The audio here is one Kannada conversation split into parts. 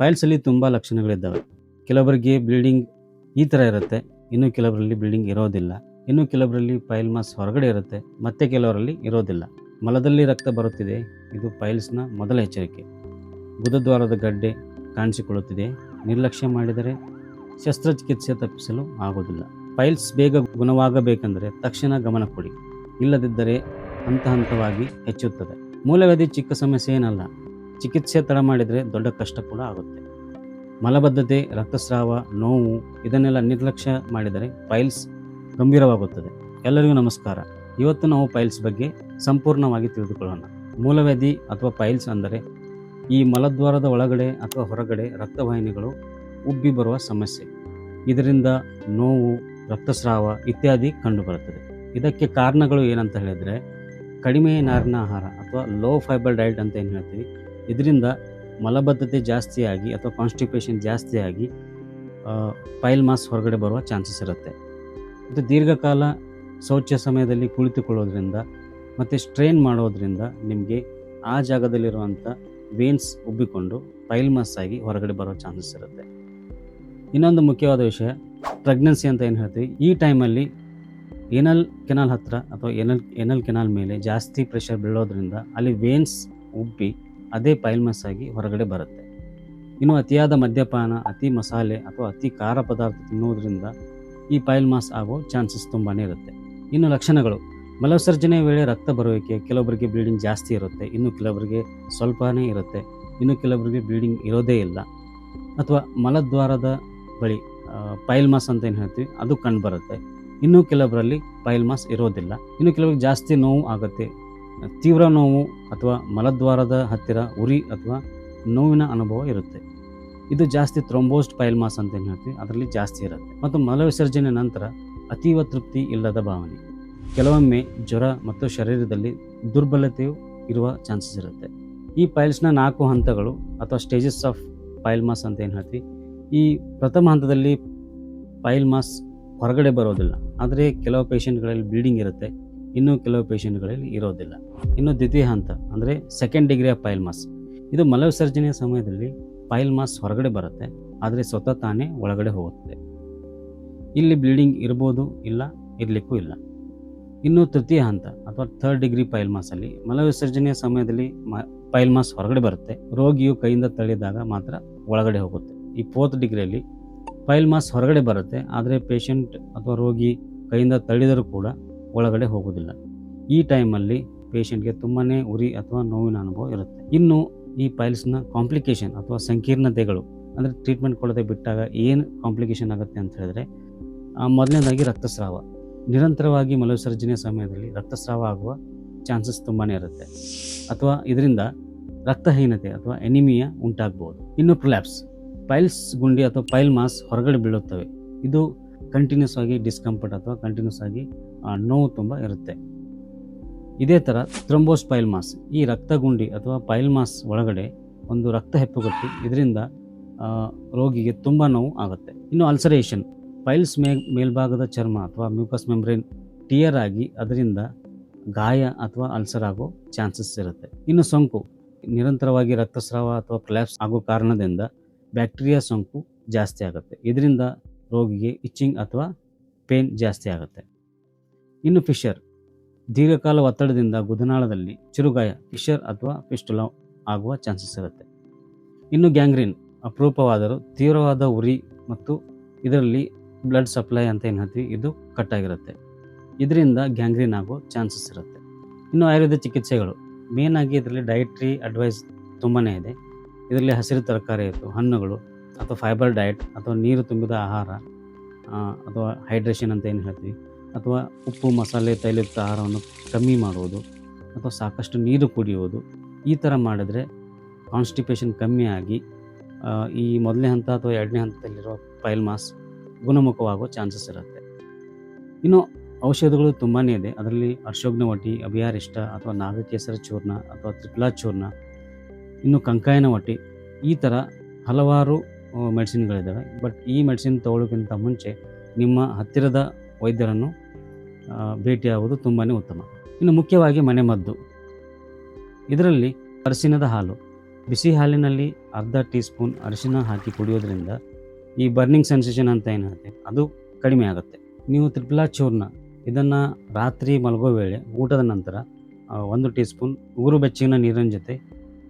ಪೈಲ್ಸಲ್ಲಿ ತುಂಬ ಲಕ್ಷಣಗಳಿದ್ದಾವೆ. ಕೆಲವರಿಗೆ ಬ್ಲೀಡಿಂಗ್ ಈ ಥರ ಇರುತ್ತೆ, ಇನ್ನು ಕೆಲವರಲ್ಲಿ ಬ್ಲೀಡಿಂಗ್ ಇರೋದಿಲ್ಲ, ಇನ್ನು ಕೆಲವರಲ್ಲಿ ಪೈಲ್ ಮಾಸ್ ಹೊರಗಡೆ ಇರುತ್ತೆ, ಮತ್ತೆ ಕೆಲವರಲ್ಲಿ ಇರೋದಿಲ್ಲ. ಮಲದಲ್ಲಿ ರಕ್ತ ಬರುತ್ತಿದೆ, ಇದು ಪೈಲ್ಸ್ನ ಮೊದಲ ಎಚ್ಚರಿಕೆ. ಬುಧದ್ವಾರದ ಗಡ್ಡೆ ಕಾಣಿಸಿಕೊಳ್ಳುತ್ತಿದೆ, ನಿರ್ಲಕ್ಷ್ಯ ಮಾಡಿದರೆ ಶಸ್ತ್ರಚಿಕಿತ್ಸೆ ತಪ್ಪಿಸಲು ಆಗೋದಿಲ್ಲ ಪೈಲ್ಸ್ ಬೇಗ ಗುಣವಾಗಬೇಕೆಂದರೆ ತಕ್ಷಣ ಗಮನ ಕೊಡಿ, ಇಲ್ಲದಿದ್ದರೆ ಹಂತ ಹಂತವಾಗಿ ಹೆಚ್ಚುತ್ತದೆ. ಮೂಲವ್ಯಾಧಿ ಚಿಕ್ಕ ಸಮಸ್ಯೆ ಏನಲ್ಲ ಚಿಕಿತ್ಸೆ ತಡ ಮಾಡಿದರೆ ದೊಡ್ಡ ಕಷ್ಟ ಕೂಡ ಆಗುತ್ತೆ. ಮಲಬದ್ಧತೆ, ರಕ್ತಸ್ರಾವ, ನೋವು ಇದನ್ನೆಲ್ಲ ನಿರ್ಲಕ್ಷ್ಯ ಮಾಡಿದರೆ ಪೈಲ್ಸ್ ಗಂಭೀರವಾಗುತ್ತದೆ. ಎಲ್ಲರಿಗೂ ನಮಸ್ಕಾರ. ಇವತ್ತು ನಾವು ಪೈಲ್ಸ್ ಬಗ್ಗೆ ಸಂಪೂರ್ಣವಾಗಿ ತಿಳಿದುಕೊಳ್ಳೋಣ. ಮೂಲವ್ಯಾಧಿ ಅಥವಾ ಪೈಲ್ಸ್ ಅಂದರೆ ಈ ಮಲದ್ವಾರದ ಒಳಗಡೆ ಅಥವಾ ಹೊರಗಡೆ ರಕ್ತವಾಹಿನಿಗಳು ಉಬ್ಬಿ ಬರುವ ಸಮಸ್ಯೆ. ಇದರಿಂದ ನೋವು, ರಕ್ತಸ್ರಾವ ಇತ್ಯಾದಿ ಕಂಡುಬರುತ್ತದೆ. ಇದಕ್ಕೆ ಕಾರಣಗಳು ಏನಂತ ಹೇಳಿದರೆ ಕಡಿಮೆ ನಾರಿನ ಆಹಾರ ಅಥವಾ ಲೋ ಫೈಬರ್ ಡಯಟ್ ಅಂತ ಏನು ಹೇಳ್ತೀವಿ? ಇದರಿಂದ ಮಲಬದ್ಧತೆ ಜಾಸ್ತಿಯಾಗಿ ಅಥವಾ ಕಾನ್ಸ್ಟಿಪೇಷನ್ ಜಾಸ್ತಿಯಾಗಿ ಪೈಲ್ ಮಾಸ್ ಹೊರಗಡೆ ಬರುವ ಚಾನ್ಸಸ್ ಇರುತ್ತೆ. ಮತ್ತು ದೀರ್ಘಕಾಲ ಶೌಚ ಸಮಯದಲ್ಲಿ ಕುಳಿತುಕೊಳ್ಳೋದ್ರಿಂದ ಮತ್ತು ಸ್ಟ್ರೈನ್ ಮಾಡೋದ್ರಿಂದ ನಿಮಗೆ ಆ ಜಾಗದಲ್ಲಿರುವಂಥ ವೇನ್ಸ್ ಉಬ್ಬಿಕೊಂಡು ಪೈಲ್ ಮಾಸ್ ಆಗಿ ಹೊರಗಡೆ ಬರೋ ಚಾನ್ಸಸ್ ಇರುತ್ತೆ. ಇನ್ನೊಂದು ಮುಖ್ಯವಾದ ವಿಷಯ ಪ್ರೆಗ್ನೆನ್ಸಿ ಅಂತ ಏನು ಹೇಳ್ತೀವಿ? ಈ ಟೈಮಲ್ಲಿ ಎನಲ್ ಕೆನಾಲ್ ಹತ್ತಿರ ಅಥವಾ ಎನಲ್ ಎನಲ್ ಕೆನಾಲ್ ಮೇಲೆ ಜಾಸ್ತಿ ಪ್ರೆಷರ್ ಬೀಳೋದ್ರಿಂದ ಅಲ್ಲಿ ವೇನ್ಸ್ ಉಬ್ಬಿ ಅದೇ ಪೈಲ್ಮಸ್ ಆಗಿ ಹೊರಗಡೆ ಬರುತ್ತೆ. ಇನ್ನು ಅತಿಯಾದ ಮದ್ಯಪಾನ, ಅತಿ ಮಸಾಲೆ ಅಥವಾ ಅತಿ ಖಾರ ಪದಾರ್ಥ ತಿನ್ನುವುದರಿಂದ ಈ ಪೈಲ್ ಮಾಸ್ ಆಗೋ ಚಾನ್ಸಸ್ ತುಂಬಾ ಇರುತ್ತೆ. ಇನ್ನು ಲಕ್ಷಣಗಳು. ಮಲವಿಸರ್ಜನೆ ವೇಳೆ ರಕ್ತ ಬರುವಿಕೆ ಕೆಲವೊಬ್ಬರಿಗೆ ಬ್ಲೀಡಿಂಗ್ ಜಾಸ್ತಿ ಇರುತ್ತೆ, ಇನ್ನು ಕೆಲವರಿಗೆ ಸ್ವಲ್ಪನೇ ಇರುತ್ತೆ, ಇನ್ನು ಕೆಲವರಿಗೆ ಬ್ಲೀಡಿಂಗ್ ಇರೋದೇ ಇಲ್ಲ. ಅಥವಾ ಮಲದ್ವಾರದ ಬಳಿ ಪೈಲ್ಮಾಸ್ ಪೈಲ್ ಮಾಸ್ ಅಂತ ಏನು ಹೇಳ್ತೀವಿ, ಅದು ಕಂಡು ಬರುತ್ತೆ. ಇನ್ನು ಕೆಲವರಲ್ಲಿ ಪೈಲ್ ಮಾಸ್ ಇರೋದಿಲ್ಲ. ಇನ್ನು ಕೆಲವರಿಗೆ ಜಾಸ್ತಿ ನೋವು ಆಗುತ್ತೆ ತೀವ್ರ ನೋವು ಅಥವಾ ಮಲದ್ವಾರದ ಹತ್ತಿರ ಉರಿ ಅಥವಾ ನೋವಿನ ಅನುಭವ ಇರುತ್ತೆ. ಇದು ಜಾಸ್ತಿ ಥ್ರೊಂಬೋಸ್ಟ್ ಪೈಲ್ ಮಾಸ್ ಅಂತ ಏನು ಹೇಳ್ತೀವಿ? ಅದರಲ್ಲಿ ಜಾಸ್ತಿ ಇರುತ್ತೆ. ಮತ್ತು ಮಲವಿಸರ್ಜನೆ ನಂತರ ಅತೀವ ತೃಪ್ತಿ ಇಲ್ಲದ ಭಾವನೆ. ಕೆಲವೊಮ್ಮೆ ಜ್ವರ ಮತ್ತು ಶರೀರದಲ್ಲಿ ದುರ್ಬಲತೆಯು ಇರುವ ಚಾನ್ಸಸ್ ಇರುತ್ತೆ. ಈ ಪೈಲ್ಸ್ನ ನಾಲ್ಕು ಹಂತಗಳು ಅಥವಾ ಸ್ಟೇಜಸ್ ಆಫ್ ಪೈಲ್ ಮಾಸ್ ಅಂತ ಏನು ಹೇಳ್ತೀವಿ? ಈ ಪ್ರಥಮ ಹಂತದಲ್ಲಿ ಪೈಲ್ ಮಾಸ್ ಹೊರಗಡೆ ಬರೋದಿಲ್ಲ. ಆದರೆ ಕೆಲವು ಪೇಷಂಟ್ಗಳಲ್ಲಿ ಬ್ಲೀಡಿಂಗ್ ಇರುತ್ತೆ. ಇನ್ನು ಕೆಲವು ಪೇಷಂಟ್ಗಳಲ್ಲಿ ಇರೋದಿಲ್ಲ. ಇನ್ನು ದ್ವಿತೀಯ ಹಂತ ಅಂದರೆ second degree of pile mass ಇದು ಮಲವಿಸರ್ಜನೆಯ ಸಮಯದಲ್ಲಿ ಪೈಲ್ ಮಾಸ್ ಹೊರಗಡೆ ಬರುತ್ತೆ, ಆದರೆ ಸ್ವತಃ ತಾನೇ ಒಳಗಡೆ ಹೋಗುತ್ತದೆ. ಇಲ್ಲಿ ಬ್ಲೀಡಿಂಗ್ ಇರ್ಬೋದು ಇಲ್ಲ, ಇರಲಿಕ್ಕೂ ಇಲ್ಲ. ಇನ್ನು ತೃತೀಯ ಹಂತ ಅಥವಾ ಥರ್ಡ್ ಡಿಗ್ರಿ ಪೈಲ್ ಮಾಸಲ್ಲಿ ಮಲವಿಸರ್ಜನೆಯ ಸಮಯದಲ್ಲಿ ಮ ಪೈಲ್ ಮಾಸ್ ಹೊರಗಡೆ ಬರುತ್ತೆ. ರೋಗಿಯು ಕೈಯಿಂದ ತಳ್ಳಿದಾಗ ಮಾತ್ರ ಒಳಗಡೆ ಹೋಗುತ್ತೆ. ಈ ಫೋರ್ತ್ ಡಿಗ್ರಿಯಲ್ಲಿ ಪೈಲ್ ಮಾಸ್ ಹೊರಗಡೆ ಬರುತ್ತೆ, ಆದರೆ ಪೇಷಂಟ್ ಅಥವಾ ರೋಗಿ ಕೈಯಿಂದ ತಳ್ಳಿದರೂ ಕೂಡ ಒಳಗಡೆ ಹೋಗೋದಿಲ್ಲ ಈ ಟೈಮಲ್ಲಿ ಪೇಷಂಟ್ಗೆ ತುಂಬಾ ಉರಿ ಅಥವಾ ನೋವಿನ ಅನುಭವ ಇರುತ್ತೆ. ಇನ್ನು ಈ ಪೈಲ್ಸ್ನ ಕಾಂಪ್ಲಿಕೇಶನ್ ಅಥವಾ ಸಂಕೀರ್ಣತೆಗಳು, ಅಂದರೆ ಟ್ರೀಟ್ಮೆಂಟ್ ಕೊಡದೆ ಬಿಟ್ಟಾಗ ಏನು ಕಾಂಪ್ಲಿಕೇಶನ್ ಆಗುತ್ತೆ ಅಂತ ಹೇಳಿದ್ರೆ ಮೊದಲನೇದಾಗಿ ರಕ್ತಸ್ರಾವ. ನಿರಂತರವಾಗಿ ಮಲವಿಸರ್ಜನೆ ಸಮಯದಲ್ಲಿ ರಕ್ತಸ್ರಾವ ಆಗುವ ಚಾನ್ಸಸ್ ತುಂಬಾ ಇರುತ್ತೆ. ಅಥವಾ ಇದರಿಂದ ರಕ್ತಹೀನತೆ ಅಥವಾ ಎನಿಮಿಯಾ ಉಂಟಾಗ್ಬೋದು. ಇನ್ನು ಪ್ರೊಲ್ಯಾಪ್ಸ್. ಪೈಲ್ಸ್ ಗುಂಡಿ ಅಥವಾ ಪೈಲ್ ಮಾಸ್ ಹೊರಗಡೆ ಬೀಳುತ್ತವೆ. ಇದು ಕಂಟಿನ್ಯೂಸ್ ಆಗಿ ಡಿಸ್ಕಂಫರ್ಟ್ ಅಥವಾ ಕಂಟಿನ್ಯೂಸ್ ಆಗಿ ನೋವು ತುಂಬ ಇರುತ್ತೆ. ಇದೇ ಥರ ಥ್ರಂಬೋಸ್ ಪೈಲ್ಮಾಸ್ ಈ ರಕ್ತ ಗುಂಡಿ ಅಥವಾ ಪೈಲ್ಮಾಸ್ ಒಳಗಡೆ ಒಂದು ರಕ್ತ ಹೆಪ್ಪುಗಟ್ಟಿ, ಇದರಿಂದ ರೋಗಿಗೆ ತುಂಬ ನೋವು ಆಗುತ್ತೆ. ಇನ್ನು ಅಲ್ಸರೇಷನ್ ಪೈಲ್ಸ್ ಮೇ, ಮೇಲ್ಭಾಗದ ಚರ್ಮ ಅಥವಾ ಮ್ಯೂಕಸ್ ಮೆಂಬ್ರೇನ್ ಟಿಯರ್ ಆಗಿ ಅದರಿಂದ ಗಾಯ ಅಥವಾ ಅಲ್ಸರ್ ಆಗೋ ಚಾನ್ಸಸ್ ಇರುತ್ತೆ. ಇನ್ನು ಸೋಂಕು, ನಿರಂತರವಾಗಿ ರಕ್ತಸ್ರಾವ ಅಥವಾ ಪ್ರಲ್ಯಾಪ್ಸ್ ಆಗೋ ಕಾರಣದಿಂದ ಬ್ಯಾಕ್ಟೀರಿಯಾ ಸೋಂಕು ಜಾಸ್ತಿ ಆಗುತ್ತೆ. ಇದರಿಂದ ರೋಗಿಗೆ ಇಚ್ಚಿಂಗ್ ಅಥವಾ ಪೇನ್ ಜಾಸ್ತಿ ಆಗುತ್ತೆ. ಇನ್ನು ಫಿಶರ್ ದೀರ್ಘಕಾಲ ಒತ್ತಡದಿಂದ ಗುದನಾಳದಲ್ಲಿ ಚಿರುಗಾಯ ಫಿಶರ್ ಅಥವಾ ಫಿಸ್ಟುಲಾ ಆಗುವ ಚಾನ್ಸಸ್ ಇರುತ್ತೆ. ಇನ್ನು ಗ್ಯಾಂಗ್ರೀನ್ ಅಪರೂಪವಾದರೂ ತೀವ್ರವಾದ ಉರಿ ಮತ್ತು ಇದರಲ್ಲಿ ಬ್ಲಡ್ ಸಪ್ಲೈ ಅಂತ ಏನು ಹೇಳ್ತೀವಿ? ಇದು ಕಟ್ಟಾಗಿರುತ್ತೆ. ಇದರಿಂದ ಗ್ಯಾಂಗ್ರೀನ್ ಆಗೋ ಚಾನ್ಸಸ್ ಇರುತ್ತೆ. ಇನ್ನು ಆಯುರ್ವೇದ ಚಿಕಿತ್ಸೆಗಳು. ಮೇನಾಗಿ ಇದರಲ್ಲಿ ಡಯಟ್ರಿ ಅಡ್ವೈಸ್ ತುಂಬಾ ಇದೆ. ಇದರಲ್ಲಿ ಹಸಿರು ತರಕಾರಿ ಆಯಿತು ಹಣ್ಣುಗಳು ಅಥವಾ ಫೈಬರ್ ಡಯಟ್ ಅಥವಾ ನೀರು ತುಂಬಿದ ಆಹಾರ ಅಥವಾ ಹೈಡ್ರೇಷನ್ ಅಂತ ಏನು ಹೇಳ್ತೀವಿ, ಅಥವಾ ಉಪ್ಪು, ಮಸಾಲೆ, ತೈಲಯುಕ್ತ ಆಹಾರವನ್ನು ಕಮ್ಮಿ ಮಾಡುವುದು ಅಥವಾ ಸಾಕಷ್ಟು ನೀರು ಕುಡಿಯುವುದು, ಈ ಥರ ಮಾಡಿದರೆ ಕಾನ್ಸ್ಟಿಪೇಷನ್ ಕಮ್ಮಿ ಆಗಿ ಈ ಮೊದಲನೇ ಹಂತ ಅಥವಾ ಎರಡನೇ ಹಂತದಲ್ಲಿರೋ ಪೈಲ್ ಮಾಸ್ ಗುಣಮುಖವಾಗುವ ಚಾನ್ಸಸ್ ಇರುತ್ತೆ. ಇನ್ನು ಔಷಧಗಳು ತುಂಬಾ ಇದೆ. ಅದರಲ್ಲಿ ಅರ್ಶೋಗ್ನವಟಿ ಅಭಿಯಾರಿಷ್ಟ ಅಥವಾ ನಾಗಕೇಸರ ಚೂರ್ಣ ಅಥವಾ ತ್ರಿಪ್ಲಾ ಚೂರ್ಣ ಇನ್ನು ಕಂಕಾಯನ ವಟಿ, ಈ ಥರ ಹಲವಾರು ಮೆಡಿಸಿನ್ಗಳಿದ್ದಾವೆ. ಬಟ್ ಈ ಮೆಡಿಸಿನ್ ತಗೊಳ್ಳೋಕ್ಕಿಂತ ಮುಂಚೆ ನಿಮ್ಮ ಹತ್ತಿರದ ವೈದ್ಯರನ್ನು ಭೇಟಿಯಾಗುವುದು ತುಂಬಾ ಉತ್ತಮ. ಇನ್ನು ಮುಖ್ಯವಾಗಿ ಮನೆಮದ್ದು ಇದರಲ್ಲಿ ಅರಿಶಿನದ ಹಾಲು. ಬಿಸಿ ಹಾಲಿನಲ್ಲಿ ಅರ್ಧ ಟೀ ಸ್ಪೂನ್ ಅರಿಶಿನ ಹಾಕಿ ಕುಡಿಯೋದ್ರಿಂದ ಈ ಬರ್ನಿಂಗ್ ಸೆನ್ಸೇಷನ್ ಅಂತ ಏನಾಗುತ್ತೆ, ಅದು ಕಡಿಮೆ ಆಗುತ್ತೆ. ನೀವು ತ್ರಿಪ್ಲಾ ಚೂರ್ಣ, ಇದನ್ನು ರಾತ್ರಿ ಮಲಗೋ ವೇಳೆ ಊಟದ ನಂತರ ಒಂದು ಟೀ ಸ್ಪೂನ್ ಉಗುರು ಬೆಚ್ಚಗಿನ ನೀರಿನ ಜೊತೆ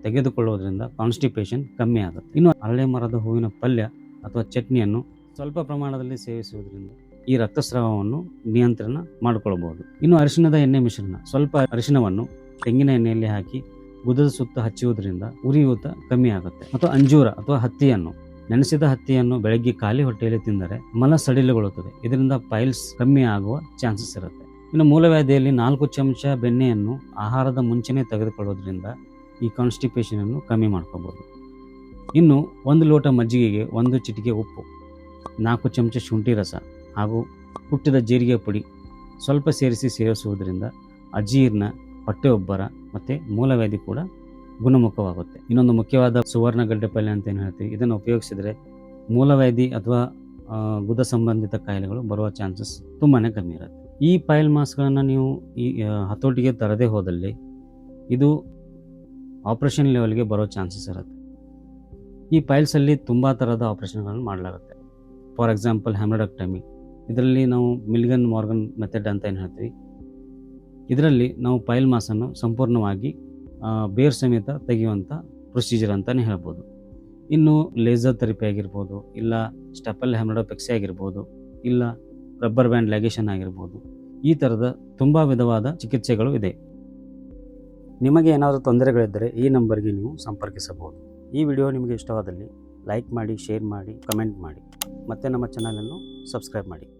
ತೆಗೆದುಕೊಳ್ಳೋದ್ರಿಂದ ಕಾನ್ಸ್ಟಿಪೇಷನ್ ಕಮ್ಮಿ ಆಗುತ್ತೆ. ಇನ್ನು ಹರಳೆ ಮರದ ಹೂವಿನ ಪಲ್ಯ ಅಥವಾ ಚಟ್ನಿಯನ್ನು ಸ್ವಲ್ಪ ಪ್ರಮಾಣದಲ್ಲಿ ಸೇವಿಸುವುದರಿಂದ ಈ ರಕ್ತಸ್ರಾವವನ್ನು ನಿಯಂತ್ರಣ ಮಾಡಿಕೊಳ್ಳಬಹುದು ಇನ್ನು ಅರಿಶಿಣದ ಎಣ್ಣೆ ಮಿಶ್ರಣ, ಸ್ವಲ್ಪ ಅರಿಶಿಣವನ್ನು ತೆಂಗಿನ ಎಣ್ಣೆಯಲ್ಲಿ ಹಾಕಿ ಗುದದ ಸುತ್ತ ಹಚ್ಚುವುದರಿಂದ ಉರಿಯೂತ ಕಮ್ಮಿ ಆಗುತ್ತೆ. ಅಥವಾ ಅಂಜೂರ ಅಥವಾ ಹತ್ತಿಯನ್ನು, ನೆನೆಸಿದ ಹತ್ತಿಯನ್ನು ಬೆಳಗ್ಗೆ ಖಾಲಿ ಹೊಟ್ಟೆಯಲ್ಲಿ ತಿಂದರೆ ಮಲ ಸಡಿಲಗೊಳ್ಳುತ್ತದೆ. ಇದರಿಂದ ಪೈಲ್ಸ್ ಕಮ್ಮಿ ಆಗುವ ಚಾನ್ಸಸ್ ಇರುತ್ತೆ. ಇನ್ನು ಮೂಲವ್ಯಾಧಿಯಲ್ಲಿ ನಾಲ್ಕು ಚಮಚ ಬೆಣ್ಣೆಯನ್ನು ಆಹಾರದ ಮುಂಚೆನೇ ತೆಗೆದುಕೊಳ್ಳೋದ್ರಿಂದ ಈ ಕಾನ್ಸ್ಟಿಪೇಷನನ್ನು ಕಮ್ಮಿ ಮಾಡ್ಕೋಬೋದು. ಇನ್ನು ಒಂದು ಲೋಟ ಮಜ್ಜಿಗೆಗೆ ಒಂದು ಚಿಟಿಕೆ ಉಪ್ಪು, ನಾಲ್ಕು ಚಮಚ ಶುಂಠಿ ರಸ ಹಾಗೂ ಹುಟ್ಟಿದ ಜೀರಿಗೆ ಪುಡಿ ಸ್ವಲ್ಪ ಸೇರಿಸಿ ಸೇವಿಸುವುದರಿಂದ ಅಜೀರ್ಣ ಹೊಟ್ಟೆಯೊಬ್ಬರ ಮತ್ತು ಮೂಲವ್ಯಾಧಿ ಕೂಡ ಗುಣಮುಖವಾಗುತ್ತೆ. ಇನ್ನೊಂದು ಮುಖ್ಯವಾದ ಸುವರ್ಣ ಗಡ್ಡೆ ಪಲ್ಯ ಅಂತ ಏನು ಹೇಳ್ತೀವಿ, ಇದನ್ನು ಉಪಯೋಗಿಸಿದರೆ ಮೂಲವ್ಯಾಧಿ ಅಥವಾ ಗುದ ಸಂಬಂಧಿತ ಕಾಯಿಲೆಗಳು ಬರುವ ಚಾನ್ಸಸ್ ತುಂಬಾ ಕಮ್ಮಿ ಇರುತ್ತೆ. ಈ ಪೈಲ್ ಮಾಸ್ಕ್ಗಳನ್ನು ನೀವು ಈ ಹತೋಟಿಗೆ ತರದೇ ಹೋದಲ್ಲಿ ಇದು ಆಪ್ರೇಷನ್ ಲೆವೆಲ್ಗೆ ಬರೋ ಚಾನ್ಸಸ್ ಇರುತ್ತೆ. ಈ ಪೈಲ್ಸಲ್ಲಿ ತುಂಬ ಥರದ ಆಪ್ರೇಷನ್ಗಳನ್ನು ಮಾಡಲಾಗುತ್ತೆ. ಫಾರ್ ಎಕ್ಸಾಂಪಲ್ ಹ್ಯಾಮ್ರಡಕ್ಟಮಿ ಇದರಲ್ಲಿ ನಾವು ಮಿಲ್ಗನ್ ಮಾರ್ಗನ್ ಮೆಥಡ್ ಅಂತ ಏನು ಹೇಳ್ತೀವಿ? ಇದರಲ್ಲಿ ನಾವು ಪೈಲ್ ಮಾಸನ್ನು ಸಂಪೂರ್ಣವಾಗಿ ಬೇರ್ ಸಮೇತ ತೆಗೆಯುವಂಥ ಪ್ರೊಸೀಜರ್ ಅಂತಲೇ ಹೇಳ್ಬೋದು. ಇನ್ನು ಲೇಸರ್ ಥೆರಪಿ ಆಗಿರ್ಬೋದು, ಇಲ್ಲ ಸ್ಟೆಪಲ್ ಹ್ಯಾಮ್ರಡೋಪೆಕ್ಸಿ ಆಗಿರ್ಬೋದು, ಇಲ್ಲ ರಬ್ಬರ್ ಬ್ಯಾಂಡ್ ಲ್ಯಾಗೇಷನ್ ಆಗಿರ್ಬೋದು, ಈ ಥರದ ತುಂಬ ವಿಧವಾದ ಚಿಕಿತ್ಸೆಗಳು ಇದೆ. ನಿಮಗೆ ಏನಾದರೂ ತೊಂದರೆಗಳಿದ್ದರೆ ಈ ನಂಬರ್ಗೆ ನೀವು ಸಂಪರ್ಕಿಸಬಹುದು. ಈ ವಿಡಿಯೋ ನಿಮಗೆ ಇಷ್ಟವಾದಲ್ಲಿ ಲೈಕ್ ಮಾಡಿ, ಶೇರ್ ಮಾಡಿ, ಕಮೆಂಟ್ ಮಾಡಿ. ಮತ್ತು ನಮ್ಮ ಚಾನಲನ್ನು ಸಬ್ಸ್ಕ್ರೈಬ್ ಮಾಡಿ.